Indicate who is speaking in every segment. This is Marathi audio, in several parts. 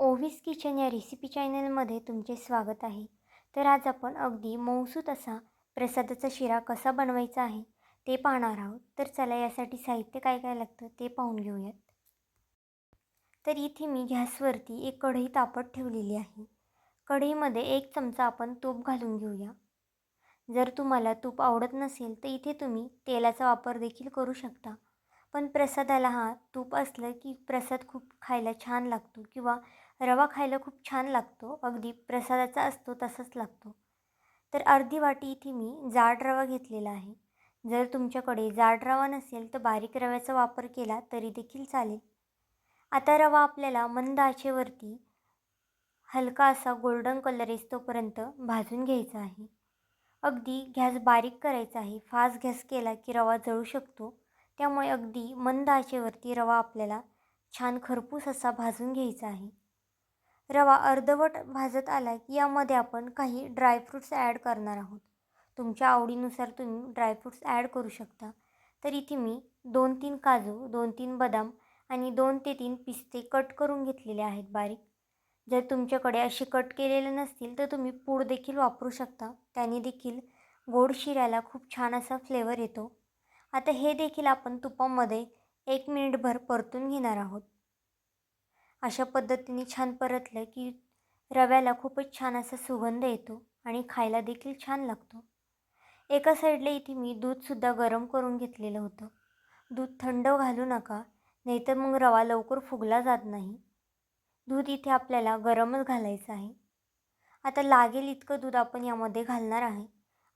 Speaker 1: ओव्हिस किचन या रेसिपी चॅनलमध्ये तुमचे स्वागत आहे. तर आज आपण अगदी मौसूत असा प्रसादाचा शिरा कसा बनवायचा आहे ते पाहणार आहोत. तर चला यासाठी साहित्य काय काय लागतं ते पाहून घेऊयात. तर इथे मी गॅसवरती एक कढई तापत ठेवलेली आहे. कढईमध्ये एक चमचा आपण तूप घालून घेऊया. जर तुम्हाला तूप आवडत नसेल तर इथे तुम्ही तेलाचा वापर देखील करू शकता. पण प्रसादाला हा तूप असलं की प्रसाद खूप खायला छान लागतो किंवा रवा खायला खूप छान लागतो. अगदी प्रसादाचा असतो तसाच लागतो. तर अर्धी वाटी इथे मी जाड रवा घेतलेला आहे. जर तुमच्याकडे जाड रवा नसेल तर बारीक रव्याचा वापर केला तरी देखील चालेल. आता रवा आपल्याला मंद आचेवरती हलका असा गोल्डन कलर येतोपर्यंत भाजून घ्यायचा आहे. अगदी गॅस बारीक करायचा आहे. फास्ट गॅस केला की रवा जळू शकतो. त्यामुळे अगदी मंद आचेवरती रवा आपल्याला छान खरपूस असा भाजून घ्यायचा आहे. रवा अर्धवट भाजत आला की यामध्ये आपण काही ड्रायफ्रूट्स ॲड करणार आहोत. तुमच्या आवडीनुसार तुम्ही ड्रायफ्रूट्स ॲड करू शकता. तर इथे मी दोन तीन काजू दोन तीन बदाम आणि दोन ते तीन पिस्ते कट करून घेतलेले आहेत बारीक. जर तुमच्याकडे असे कट केलेले नसतील तर तुम्ही पूड देखील वापरू शकता. त्याने देखील गोड शिऱ्याला खूप छान असा फ्लेवर येतो. आता हे देखील आपण तुपामध्ये एक मिनिटभर परतून घेणार आहोत. अशा पद्धतीने छान परतलं की रव्याला खूपच छान असा सुगंध येतो आणि खायला देखील छान लागतो. एका साईडला इथे मी दूधसुद्धा गरम करून घेतलेलं होतं. दूध थंड घालू नका नाहीतर मग रवा लवकर फुगला जात नाही. दूध इथे आपल्याला गरमच घालायचं आहे. आता लागेल इतकं दूध आपण यामध्ये घालणार आहे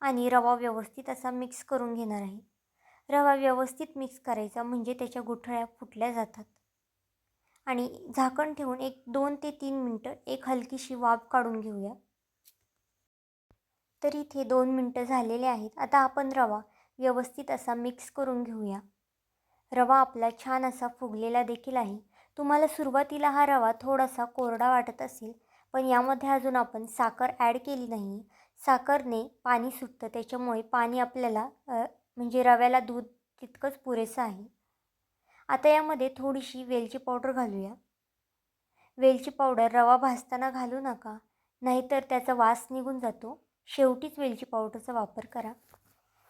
Speaker 1: आणि रवा व्यवस्थित असा मिक्स करून घेणार आहे. रवा व्यवस्थित मिक्स करायचा म्हणजे त्याच्या गुठळ्या फुटल्या जातात. आणि झाकण ठेवून एक दोन ते तीन मिनटं एक हलकीशी वाफ काढून घेऊया. तर इथे दोन मिनटं झालेले आहेत. आता आपण रवा व्यवस्थित असा मिक्स करून घेऊया. रवा आपला छान असा फुगलेला देखील आहे. तुम्हाला सुरुवातीला हा रवा थोडासा कोरडा वाटत असेल पण यामध्ये अजून आपण साखर ॲड केली नाही. साखरने पाणी सुटतं त्याच्यामुळे पाणी आपल्याला म्हणजे रव्याला दूध तितकंच पुरेसं आहे. आता यामध्ये थोडीशी वेलची पावडर घालूया. वेलची पावडर रवा भाजताना घालू नका नाहीतर त्याचा वास निघून जातो. शेवटीच वेलची पावडरचा वापर करा.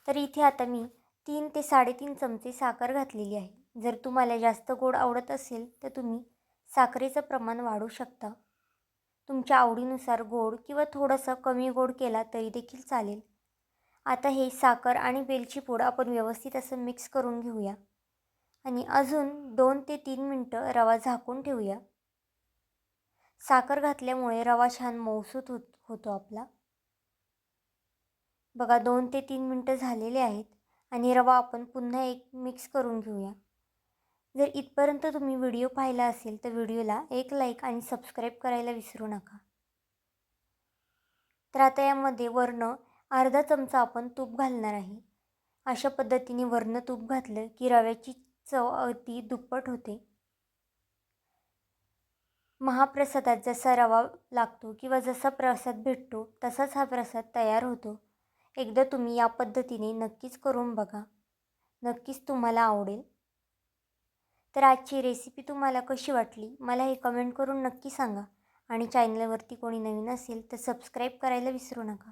Speaker 1: तर इथे आता मी तीन ते साडेतीन चमचे साखर घातलेली आहे. जर तुम्हाला जास्त गोड आवडत असेल तर तुम्ही साखरेचं प्रमाण वाढू शकता. तुमच्या आवडीनुसार गोड किंवा थोडंसं कमी गोड केला तरी देखील चालेल. आता हे साखर आणि वेलची पूड आपण व्यवस्थित असं मिक्स करून घेऊया. आणि अजून दोन ते तीन मिनटं रवा झाकून ठेवूया. साखर घातल्यामुळे रवा छान मऊसूत होत होतो आपला. बघा दोन ते तीन मिनटं झालेले आहेत आणि रवा आपण पुन्हा एक मिक्स करून घेऊया. जर इथपर्यंत तुम्ही व्हिडिओ पाहिला असेल तर व्हिडिओला एक लाईक आणि सबस्क्राईब करायला विसरू नका. तर आता यामध्ये वर्ण अर्धा चमचा आपण तूप घालणार आहे. अशा पद्धतीने वरनं तूप घातलं की रव्याची चव अगदी दुप्पट होते. महाप्रसादात जसा रवा लागतो किंवा जसा प्रसाद भेटतो तसाच हा प्रसाद तयार होतो. एकदा तुम्ही या पद्धतीने नक्कीच करून बघा. नक्कीच तुम्हाला आवडेल. तर आजची रेसिपी तुम्हाला कशी वाटली? मला हे कमेंट करून नक्की सांगा. आणि चॅनलवरती कोणी नवीन असेल तर सबस्क्राईब करायला विसरू नका.